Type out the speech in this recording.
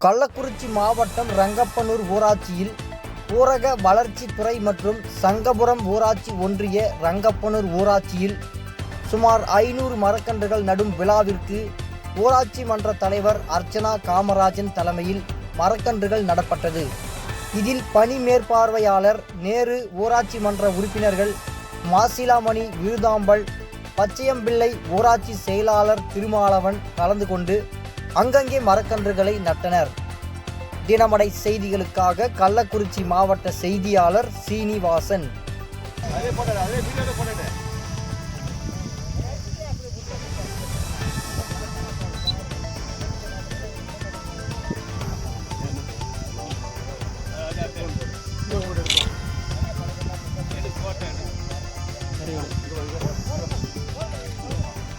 கள்ளக்குறிச்சி மாவட்டம் ரங்கப்பனூர் ஊராட்சியில் ஊரக வளர்ச்சித்துறை மற்றும் சங்கபுரம் ஊராட்சி ஒன்றிய ரங்கப்பனூர் ஊராட்சியில் சுமார் ஐநூறு மரக்கன்றுகள் நடும் விழாவிற்கு ஊராட்சி மன்ற தலைவர் அர்ச்சனா காமராஜன் தலைமையில் மரக்கன்றுகள் நடப்பட்டது. இதில் பணி மேற்பார்வையாளர் நேரு ஊராட்சி மன்ற உறுப்பினர்கள் மாசிலாமணி விருதாம்பல் பச்சையம்பிள்ளை ஊராட்சி செயலாளர் திருமாலவன் கலந்து கொண்டு அங்கங்கே மரக்கன்றுகளை நட்டனர். தினமடை செய்திகளுக்காக கள்ளக்குறிச்சி மாவட்ட செய்தியாளர் சீனிவாசன்.